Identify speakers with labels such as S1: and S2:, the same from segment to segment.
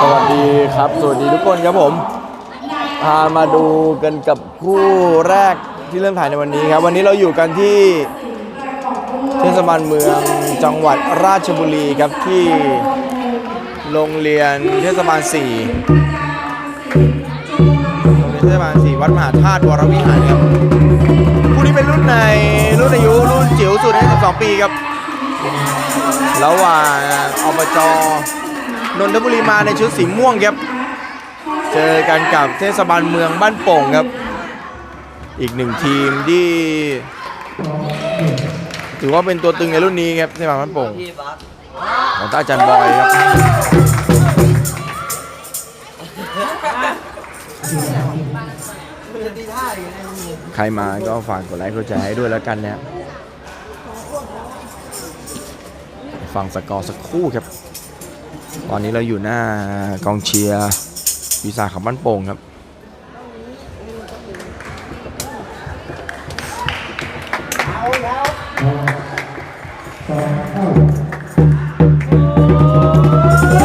S1: สวัสดีครับ สวัสดีทุกคนครับผม พามาดูกันกับคู่แรกที่เริ่มถ่ายในวันนี้ครับ วันนี้เราอยู่กันที่เทศบาลเมืองจังหวัดราชบุรีครับที่โรงเรียนเทศบาล4โรงเรียนเทศบาล4วัดมหาธาตุวรวิหารครับคู่นี้เป็นรุ่นในรุ่นอายุรุ่นจิ๋วสุดให้12 ปีครับ ระหว่างอบจ นนทบุรีมาในชุดสีม่วงครับ เจอกันกับเทศบาลเมืองบ้านโป่งครับ อีกหนึ่งทีมที่ ถือว่าเป็นตัวตึงในรุ่นนี้ครับเทศบาลบ้านโป่งของตาอาจันบอยครับใครมาก็ฝากกดไลค์กดแชร์ให้ด้วยแล้วกันนะครับฟังสกอร์สักครู่ครับ ตอนนี้เราอยู่หน้ากองเชียร์วิสาขับบ้านโป่งครับ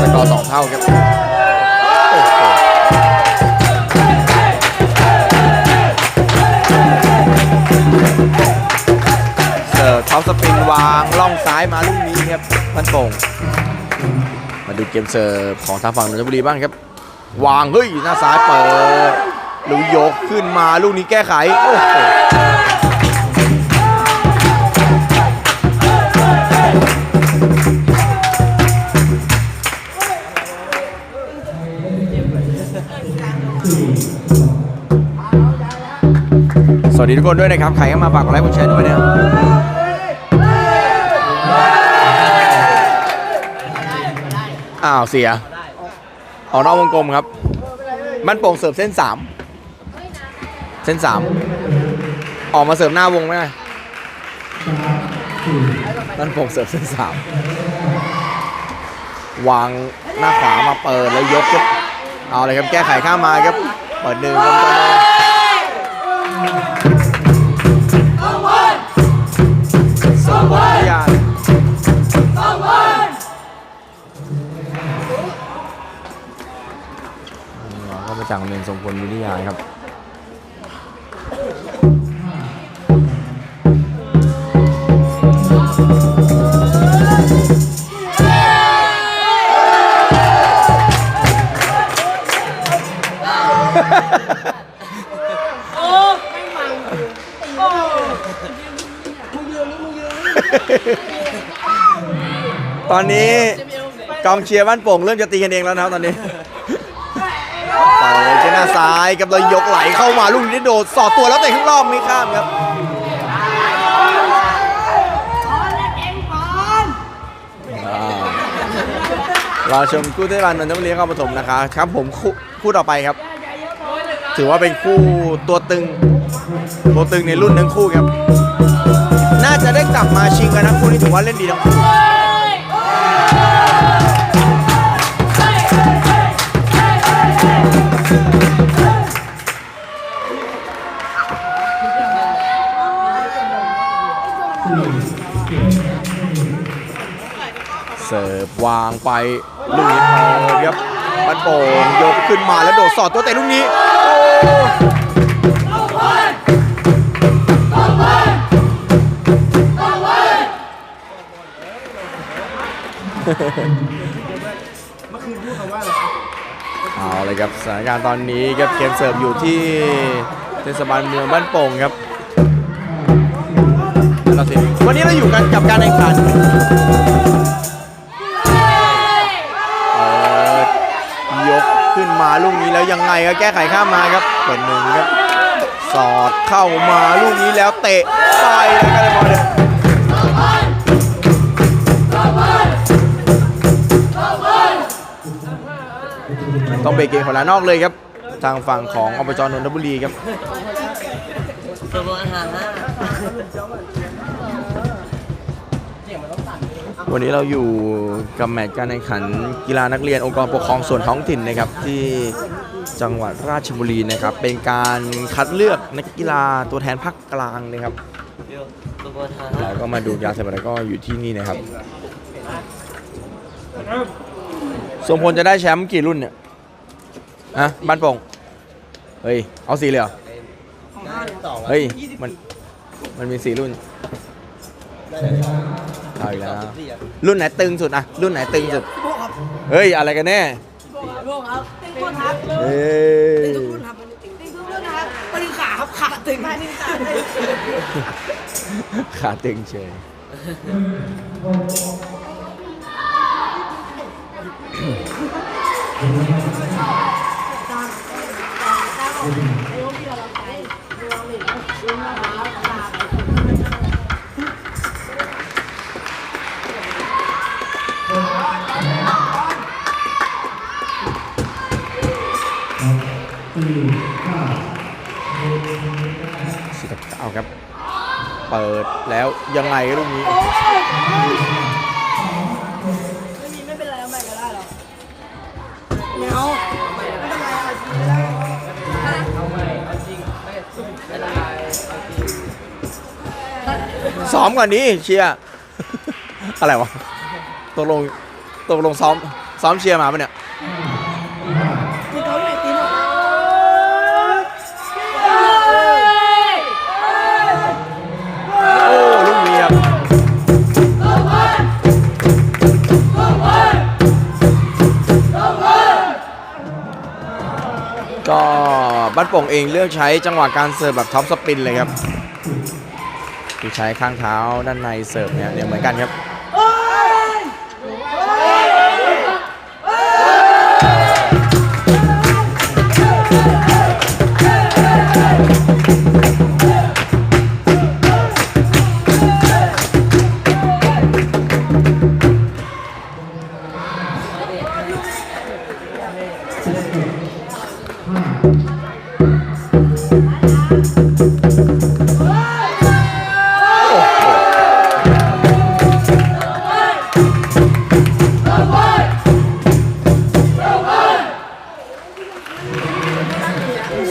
S1: สกอร์สองเท่าครับโอ้โหเสิร์ฟท็อปสปินวางล่องซ้ายมาลูกนี้ครับบ้านโป่ง ดูเกมเสิร์ฟของทางฝั่งนนทบุรีบ้างครับ วาง เฮ้ย หน้าซ้ายเปิดลูกยกขึ้นมาลูกนี้แก้ไข โอ้โหสวัสดีทุกคนด้วยนะครับ ใครเข้ามาฝากกดไลค์กดแชร์ด้วยเนี่ย อ้าวเสียออกนอกวงกลมครับ มันโป่งเสิร์ฟเส้นสามเส้นสามออกมาเสิร์ฟหน้าวงไหมมันโป่งเสิร์ฟเส้นสามวางหน้าขวามาเปิดแล้วยกเอาเลยครับแก้ไขข้ามมาครับ เปิดหนึ่งลงตัวเลย จากโรงเรียนทรงพลวิทยาครับตอนนี้กองเชียร์บ้านโป่งเริ่มจะตีกันเองแล้วนะครับตอนนี้ต่อยเจ หน้าซ้ายกับเลยยกไหลเข้ามาลูกนี้โดดสอดตัวแล้วเตะข้างรอบไม่ข้ามครับอ่ารอชมคู่เทศบาลนนทบุรีเข้าปฐมนะคะครับผมคู่คู่ต่อไปครับ ถือว่าเป็นคู่ตัวตึง ตัวตึงในรุ่นทั้งคู่ครับ น่าจะได้กลับมาชิงกันนะคู่นี้ถือว่าเล่นดีทั้งคู่ เสิร์ฟวางไปลูกนี้เปิดครับมันโป่งยกขึ้นมาแล้วโดดสอดตัวเตะลูกนี้โอ้ เอาเลยครับสถานการณ์ตอนนี้ครับเกมเสิร์ฟอยู่ที่เทศบาลเมืองบ้านโป่งครับเราสิวันนี้เราอยู่กันกับการแข่งขันยกขึ้นมาลูกนี้แล้วยังไงก็แก้ไขข้ามมาครับเปิดหนึ่งครับ สอดเข้ามาลูกนี้แล้วเตะไปแล้วก็เลยบอลเลย ต้องเบรกเกมขวานอกเลยครับ ทางฝั่งของอบจนนทบุรีครับ
S2: ตัวบอลห่างฮะ
S1: วันนี้เราอยู่กับแมตช์การแข่งขันกีฬานักเรียนองค์กรปกครองส่วนท้องถิ่นนะครับที่จังหวัดราชบุรีนะครับ เป็นการคัดเลือกนักกีฬาตัวแทนภาคกลางนะครับ
S2: เดี๋ยวตัวบอลห่าง
S1: เราก็มาดูกีฬาเสร็จแล้วก็อยู่ที่นี่นะครับ สมพลจะได้แชมป์กี่รุ่นเนี่ยอะบ้านโป่งเฮ้ย เอาสีเลยเหรอเฮ้ย มัน มันมีสี่รุ่นเอาอีกแล้ว รุ่นไหนตึงสุดอะรุ่นไหนตึงสุด เฮ้ย อะไรกันแน่
S3: โลกครับตึงก้นครับ
S1: เฮ้
S3: ตึ
S1: ย
S3: งทุกรุ่นครับตึงตึงทุกรุ่นครับมาดึงขาครับขาตึงมาดึงขาเลย
S1: ขาตึงเฉย สิบเก้าครับ เปิดแล้วยังไงลูกนี้
S3: ไม่เอาไม่เป็นไรเอาจริงก็ได้เอาใหม่เอาจริงไม่ได้
S1: ซ้อมก่อนดิเชียร์ อะไรวะตกลงตกลงซ้อมซ้อมเชียร์มาปะเนี่ย บ้านโป่งเองเลือกใช้จังหวะการเสิร์ฟแบบท็อปสปินเลยครับคือใช้ข้างเท้าด้านในเสิร์ฟเนี่ยเนี่ยเหมือนกันครับ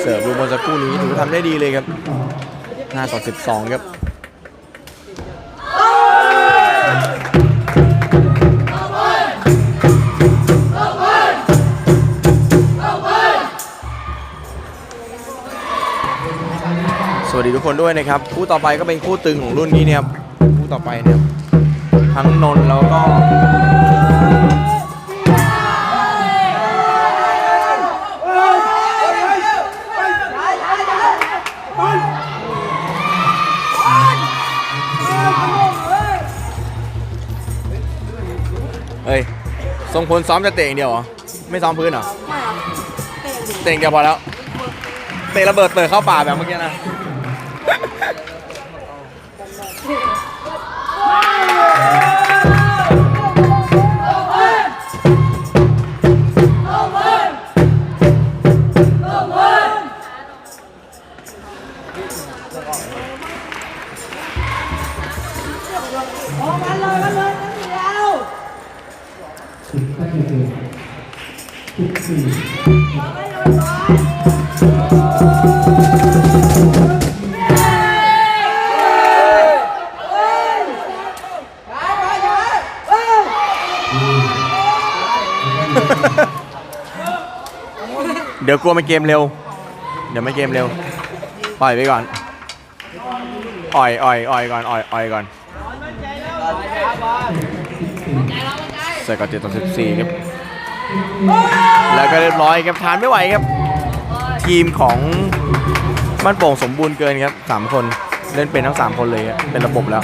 S1: เสิร์ฟลูกบอลสักคู่นี้ถือว่าทำได้ดีเลยครับ5ต่อ12 ครับสวัสดีทุกคนด้วยนะครับ คู่ต่อไปก็เป็นคู่ตึงของรุ่นนี้เนี่ยครับ คู่ต่อไปเนี่ยทั้งนนท์แล้วก็ เฮ้ยทรงพลซ้อมจะเตะอย่างเดียวเหรอ ไม่ซ้อมพื้นเหรอ
S3: ไม่ครับเตะดิ
S1: เตะอย่างเดียวพอแล้ว เตะระเบิดเปิดเข้าป่าแบบเมื่อกี้นะ เดี๋ยวกลัวมันเกมเร็ว เดี๋ยวไม่เกมเร็ว ปล่อยไปก่อน อ่อยอ่อยอ่อยก่อนอ่อยอ่อยก่อนใส่ก่อนเจ็ดต่อสิบสี่ครับ แล้วก็เรียบร้อยครับทานไม่ไหวครับ ทีมของบ้านโป่งสมบูรณ์เกินครับสามคนเล่นเป็นทั้งสามคนเลยครับเป็นระบบแล้ว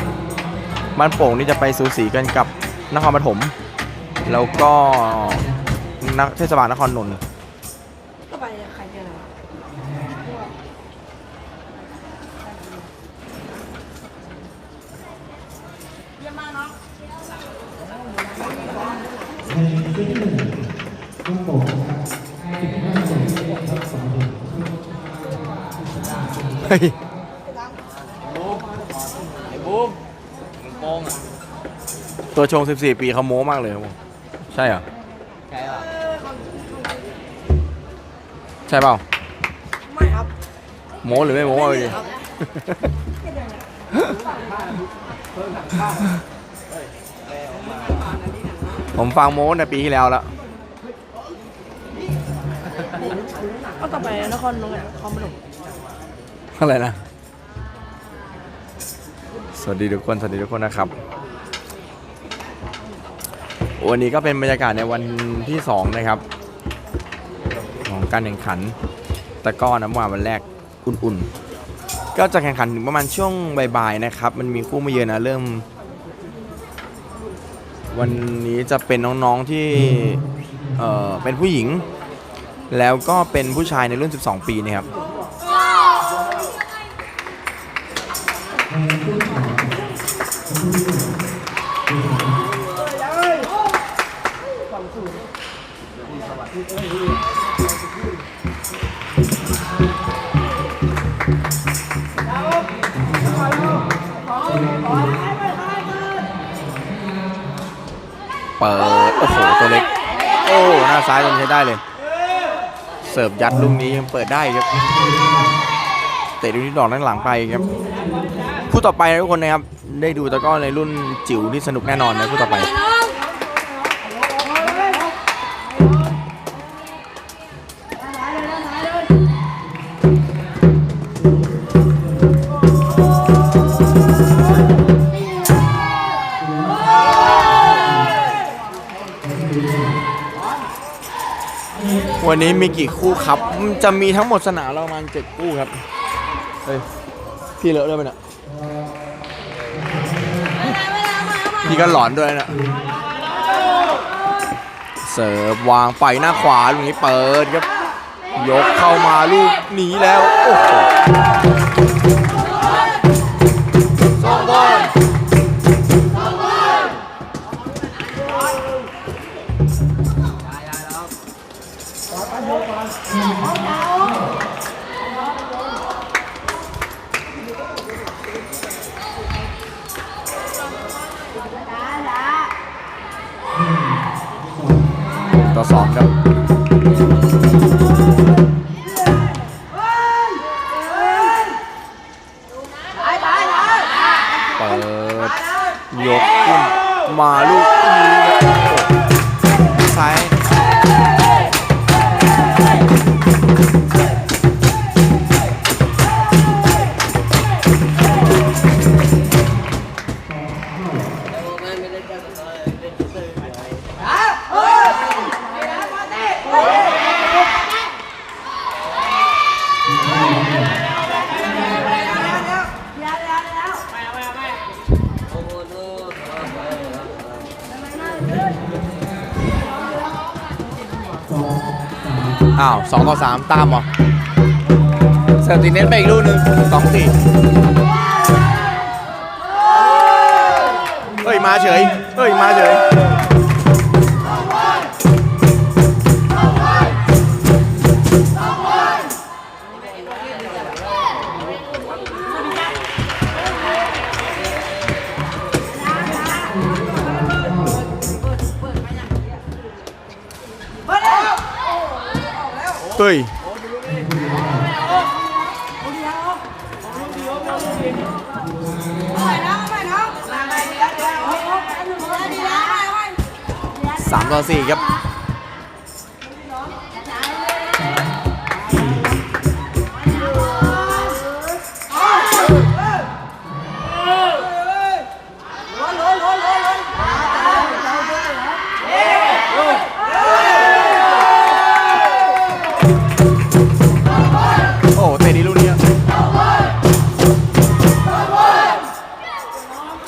S1: บ้านโป่งนี่จะไปสูสีกันกับนครปฐมแล้วก็นักเทศบาลนครนนท์
S3: ก็ไปใครเนี่ยนะ
S1: เฮ้ย
S2: ไอ้บูมมึงโป้งอะ
S1: ตัวชง 14 ปีเขาโม้มากเลยครับผมใช่เหรอ
S2: ใช่ป่ะ
S1: ใช่เปล่า
S3: ไม่ครับ
S1: โม้หรือไม่โม้เอาดิผมฟังโม้ในปีที่แล้วแล้ว
S3: ก็ต่อไปนครนนท์คอมพนม
S1: อะไรนะ สวัสดีทุกคน สวัสดีทุกคนนะครับ วันนี้ก็เป็นบรรยากาศในวันที่สองนะครับ ของการแข่งขันตะก้อน้ำหวานวันแรกอุ่นๆ ก็จะแข่งขันถึงประมาณช่วงบ่ายๆนะครับ มันมีคู่มาเยอะนะเริ่ม วันนี้จะเป็นน้องๆที่ เอ่อ เป็นผู้หญิง แล้วก็เป็นผู้ชายในรุ่น 12 ปีนะครับเปิด โอ้โห ตัวเล็ก โอ้ หน้าซ้ายตรงนี้ใช้ได้เลย เสิร์ฟยัดลูกนี้ยังเปิดได้ครับ เตะลูกนี้ดอกด้านหลังไปครับคู่ต่อไปนะทุกคนนะครับ ได้ดูตะก้อในรุ่นจิ๋วที่สนุกแน่นอนนะคู่ต่อไป วันนี้มีกี่คู่ครับ จะมีทั้งหมดสนามเราประมาณเจ็ดคู่ครับ เฮ้ย พี่เลอะด้วยไหมเนี่ยพี่ก็หลอนด้วยนะเสิร์ฟวางไปหน้าขวาลูกนี้เปิดครับ ยกเข้ามาลูกหนีแล้ว โอ้โห ต่อสองครับ สองต่อสามตามเหรอเสิร์ฟติเน้นไปอีกลูกหนึ่งสองสี่เฮ้ย มาเฉยเฮ้ย มาเฉย เฮ้ยสามต่อสี่ครับ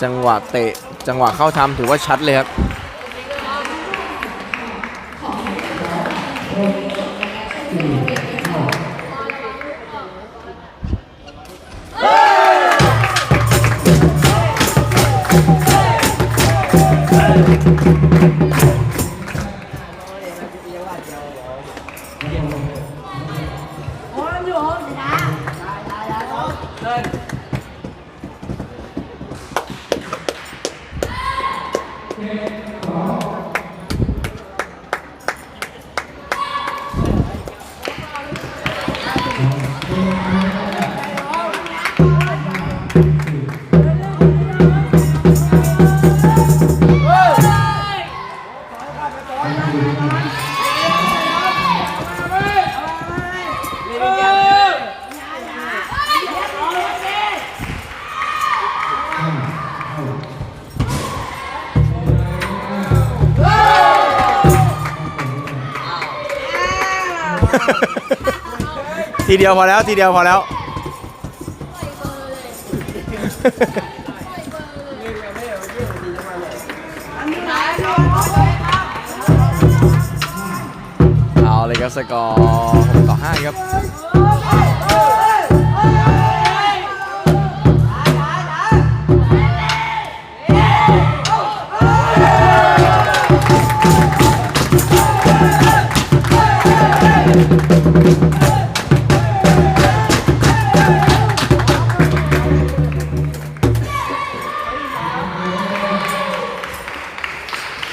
S1: จังหวะเตะจังหวะเข้าทำถือว่าชัดเลยครับ
S3: Thank you.
S1: ทีเดียวพอแล้วทีเดียวพอแล้ว เอาเลยครับสกอร์6ต่อ5ครับ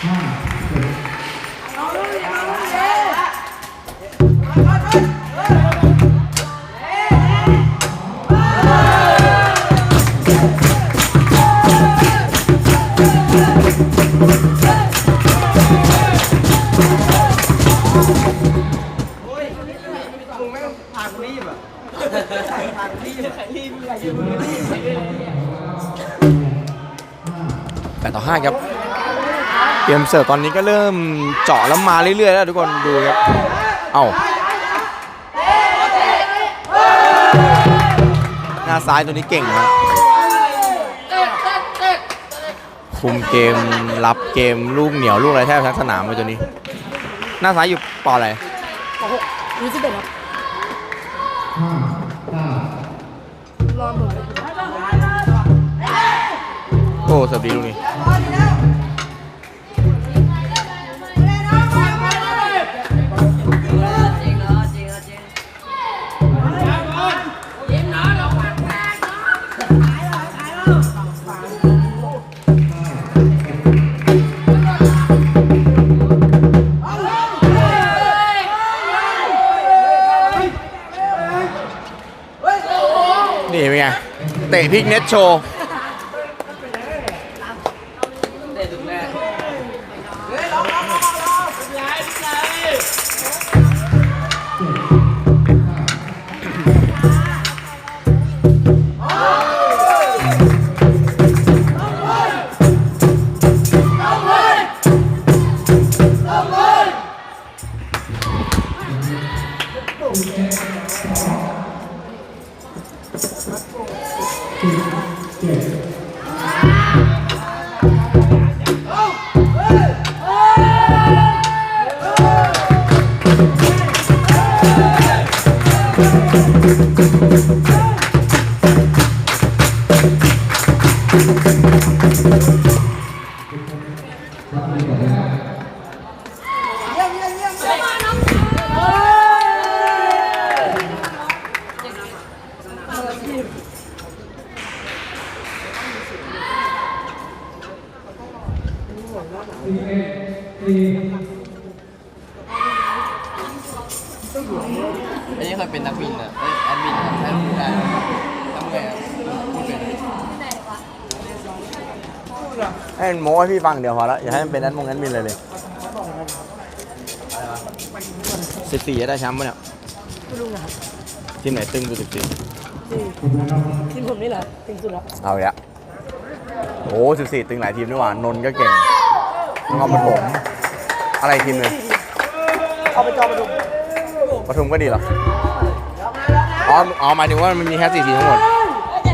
S1: Wow. เกมเสิร์ฟตอนนี้ก็เริ่มเจาะแล้วมาเรื่อยๆแล้วทุกคนดูครับเอ้าหน้าซ้ายตัวนี้เก่งนะคุมเกมรับเกมลูกเหนียวลูกอะไรแทบทั้งสนามเลยตัวนี้ หน้าซ้ายอยู่ปออะไร
S3: ปหกยี่สิบเอ็ดครับรอหมดเลย
S1: โอ้เสิร์ฟดีลูกนี้นี่ เตะพิกเน็ตโชว์
S2: Thank you. ให้
S1: มันโม้ให้พี่ฟังเดี๋ยวพอแล้วอย่าให้มันเป็นนั้นมงนั้นมินเลยเลยสิบสี่จะได้แชมป์ปะเนี่ย
S3: ไม่รู้นะครับ
S1: ทีมไหนตึงสุดสิบสี่
S3: ทีมผมนี่แหละเก่งสุดแล้ว
S1: เอาอีกแล้วโอ้สิบสี่ตึงหลายทีมด้วยว่านนท์ก็เก่งนครปฐมอะไรทีมเลย
S3: เอาไปจอมาดู
S1: ปทุมก็ดีเหรออ๋ออ๋อหมายถึงว่ามันมีแค่สี่ทีมทั้งหมด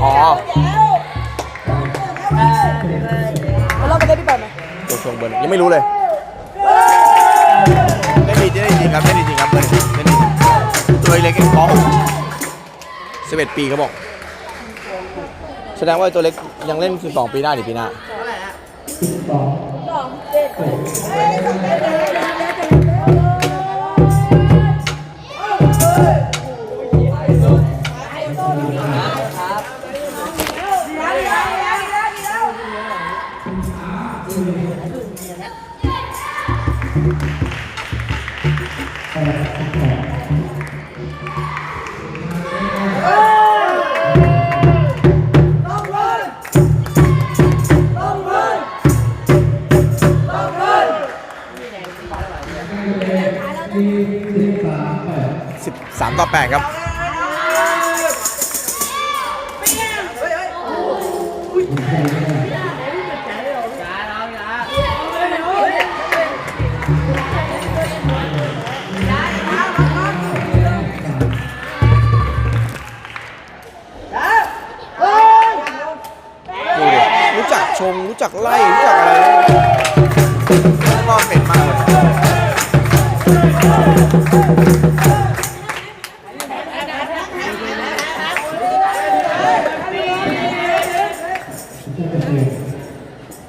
S1: อ๋อ
S3: แล้วเราี่ไปไหม
S1: ตัวชงเบิร์นยังไม่รู้เลยเล่นดีเล่ดีจริงครับเล่นดีจริงครับเล่นดีเล่นดีตัวเล็กเองฟ้องสิบเอ็ดปีเขาบอก แสดงว่าตัวเล็กยังเล่นสิบสองปีหน้าหรือปีหน้า สองเจ็ด 13 ต่อ 8 ครับรู้จักชง รู้จักไล่ รู้จักอะไรก็เป็น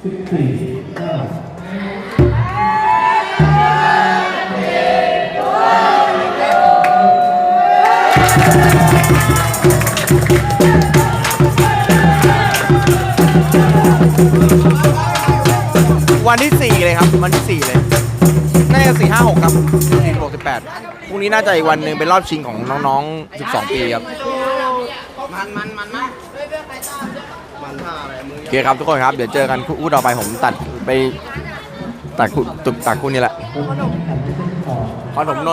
S1: มากเลยวันที่4เลยครับ วันที่4เลย น่าจะ4 5 6ครับ4 6 18พรุ่งนี้น่าจะอีกวันหนึ่งเป็นรอบชิงของน้องๆ12ปีครับ
S2: มันมันมันมากมันท่าอะไร
S1: เคครับทุกคนครับ เดี๋ยวเจอกันคู่ต่อไปผมตัดไปตัดคู่ตุกตัดคู่นี้แหละขนมนนท์